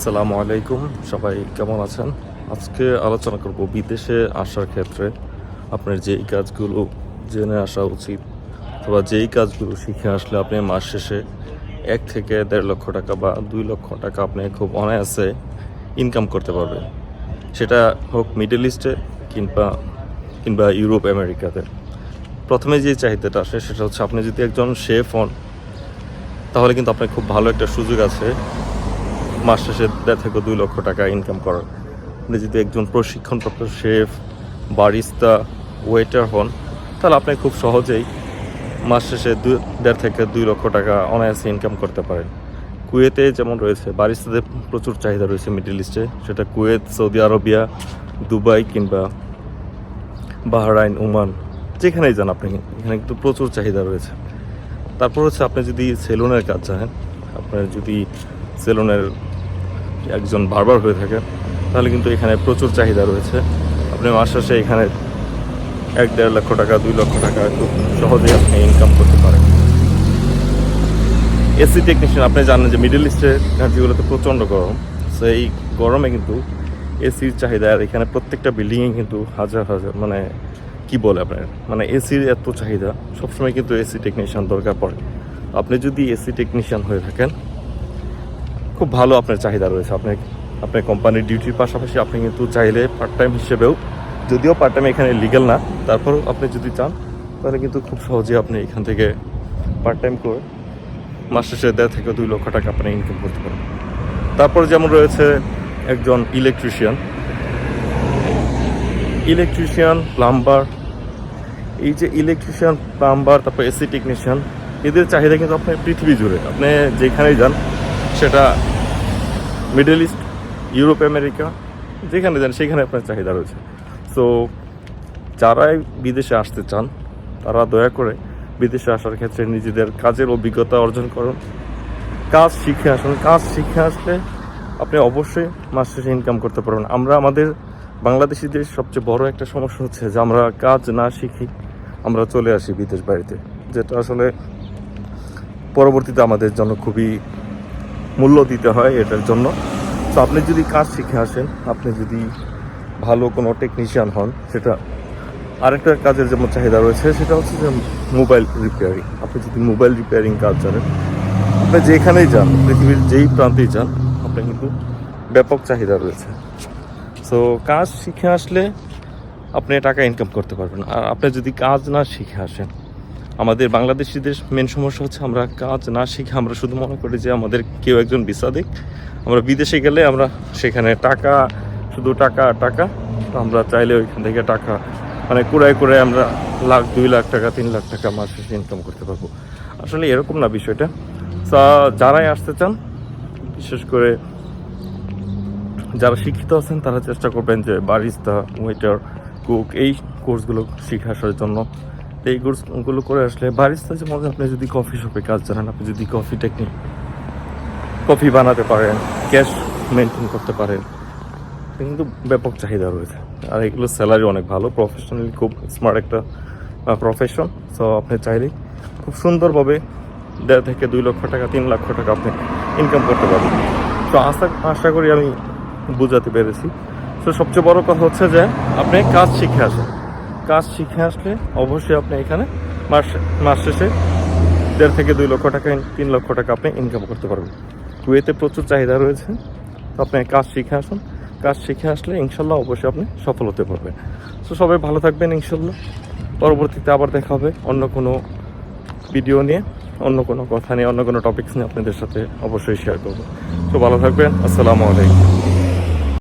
আসসালামু আলাইকুম। সবাই কেমন আছেন? আজকে আলোচনা করব বিদেশে আসার ক্ষেত্রে আপনার যেই কাজগুলো জেনে আসা উচিত অথবা যেই কাজগুলো শিখে আসলে আপনি মাস শেষে এক থেকে দেড় লক্ষ টাকা বা দুই লক্ষ টাকা আপনি খুব অনায়াসে ইনকাম করতে পারবেন। সেটা হোক মিডল ইস্টে কিংবা কিংবা ইউরোপ আমেরিকাতে প্রথমে যে চাহিদাটা আসে সেটা হচ্ছে আপনি যদি একজন শেফ হন, তাহলে কিন্তু আপনার খুব ভালো একটা সুযোগ আছে মাস শেষে থেকে দুই লক্ষ টাকা ইনকাম করার। আপনি যদি একজন প্রশিক্ষণপ্রাপ্ত শেফ, বারিস্তা ওয়েটার হন, তাহলে আপনি খুব সহজেই মাস শেষে দুই, দেড় থেকে দুই লক্ষ টাকা অনায়াসে ইনকাম করতে পারেন। কুয়েতে যেমন রয়েছে, বারিস্তাদের প্রচুর চাহিদা রয়েছে মিডল ইস্টে। সেটা কুয়েত, সৌদি আরবিয়া, দুবাই কিংবা বাহরাইন, ওমান, যেখানেই যান আপনি, এখানে কিন্তু প্রচুর চাহিদা রয়েছে। তারপর হচ্ছে আপনি যদি সেলুনের কাজ চান আপনার যদি সেলুনের একজন বারবার হয়ে থাকেন তাহলে কিন্তু এখানে প্রচুর চাহিদা রয়েছে। আপনি মাস শেষে এখানে এক দেড় লক্ষ টাকা, দুই লক্ষ টাকা খুব সহজেই আপনি ইনকাম করতে পারেন। এসি টেকনিশিয়ান আপনি জানেন যে মিডল ইস্টের কান্ট্রিগুলোতে প্রচণ্ড গরম। সো এই গরমে কিন্তু এসির চাহিদা আর এখানে প্রত্যেকটা বিল্ডিংয়ে কিন্তু হাজার হাজার মানে কি বলে আপনার? মানে এসির এত চাহিদা, সবসময় কিন্তু এসি টেকনিশিয়ান দরকার পড়ে। আপনি যদি এসি টেকনিশিয়ান হয়ে থাকেন খুব ভালো আপনার চাহিদা রয়েছে। আপনি আপনার কোম্পানির ডিউটির পাশাপাশি আপনি কিন্তু চাইলে পার্ট টাইম হিসেবেও, যদিও পার্ট টাইম এখানে লিগেল না, তারপরেও আপনি যদি চান, তাহলে কিন্তু খুব সহজে আপনি এখান থেকে পার্ট টাইম করে মাস শেষে দেড় থেকে দুই লক্ষ টাকা আপনি ইনকাম করতে পারেন। তারপর যেমন রয়েছে একজন ইলেকট্রিশিয়ান ইলেকট্রিশিয়ান প্লাম্বার এই যে ইলেকট্রিশিয়ান প্লাম্বার তারপর এসি টেকনিশিয়ান এদের চাহিদা কিন্তু আপনি পৃথিবী জুড়ে। আপনি যেখানেই যান সেটা মিডল ইস্ট, ইউরোপ, আমেরিকা, যেখানে যান, সেখানে আপনার চাহিদা রয়েছে। সো যারাই বিদেশে আসতে চান, তারা দয়া করে বিদেশে আসার ক্ষেত্রে নিজেদের কাজের অভিজ্ঞতা অর্জন করুন। কাজ শিখে আসুন। কাজ শিখে আসলে আপনি অবশ্যই মাস শেষে ইনকাম করতে পারবেন। আমরা আমাদের বাংলাদেশিদের সবচেয়ে বড় একটা সমস্যা হচ্ছে যে আমরা কাজ না শিখি, আমরা চলে আসি বিদেশ বাড়িতে, যেটা আসলে পরবর্তীতে আমাদের জন্য খুবই মূল্য দিতে হয় এটার জন্য। তো আপনি যদি কাজ শিখে আসেন, আপনি যদি ভালো কোনো টেকনিশিয়ান হন, সেটা আরেকটা কাজের যেমন চাহিদা রয়েছে, সেটা হচ্ছে যে মোবাইল রিপেয়ারিং আপনি যদি মোবাইল রিপেয়ারিং কাজ জানেন, আপনি যেখানেই যান, পৃথিবীর যেই প্রান্তেই যান, আপনার কিন্তু ব্যাপক চাহিদা রয়েছে। সো কাজ শিখে আসলে আপনি টাকা ইনকাম করতে পারবেন। আর আপনি যদি কাজ না শিখে আসেন আমাদের বাংলাদেশিদের মেন সমস্যা হচ্ছে আমরা কাজ না শিখে আমরা শুধু মনে করি যে আমাদের কেউ একজন ভিসা দিক। আমরা বিদেশে গেলে আমরা সেখানে টাকা, শুধু টাকা টাকা। আমরা চাইলে ওইখান থেকে টাকা মানে কুড়ায় কুড়ায় আমরা লাখ, দুই লাখ টাকা, তিন লাখ টাকা মাস ইনকাম করতে পারব। আসলে এরকম না বিষয়টা। তা যারাই আসতে চান, বিশেষ করে যারা শিক্ষিত আছেন, তারা চেষ্টা করবেন যে বারিস্তা ওয়েটার কুক এই কোর্সগুলো শিখে আসার জন্য। এই কোর্সগুলো করে আসলে বারিস্তা যেমন আপনি যদি কফি শপে কাজ জানেন, আপনি যদি কফি টেকনিক কফি বানাতে পারেন ক্যাশ মেনটেন করতে পারেন কিন্তু ব্যাপক চাহিদা রয়েছে। আর এগুলো স্যালারি অনেক ভালো প্রফেশনালি খুব স্মার্ট একটা প্রফেশন সো আপনি চাইলেই খুব সুন্দরভাবে দেড় থেকে দুই লক্ষ টাকা, তিন লক্ষ টাকা আপনি ইনকাম করতে পারবেন। তো আশা আশা করি আমি বোঝাতে পেরেছি। তো সবচেয়ে বড় কথা হচ্ছে যে, আপনি কাজ শিখে আসেন। কাজ শিখে আসলে অবশ্যই আপনি এখানে মাস মাস শেষে দেড় থেকে দুই লক্ষ টাকা, তিন লক্ষ টাকা আপনি ইনকাম করতে পারবেন। কুয়েতে প্রচুর চাহিদা রয়েছে। আপনি কাজ শিখে আসুন। কাজ শিখে আসলে ইনশাল্লাহ অবশ্যই আপনি সফল হতে পারবেন। তো সবাই ভালো থাকবেন ইনশাল্লাহ। পরবর্তীতে আবার দেখা হবে অন্য কোনো ভিডিও নিয়ে, অন্য কোনো কথা নিয়ে, অন্য কোনো টপিক্স নিয়ে আপনাদের সাথে অবশ্যই শেয়ার করব। তো ভালো থাকবেন। আসসালামু আলাইকুম।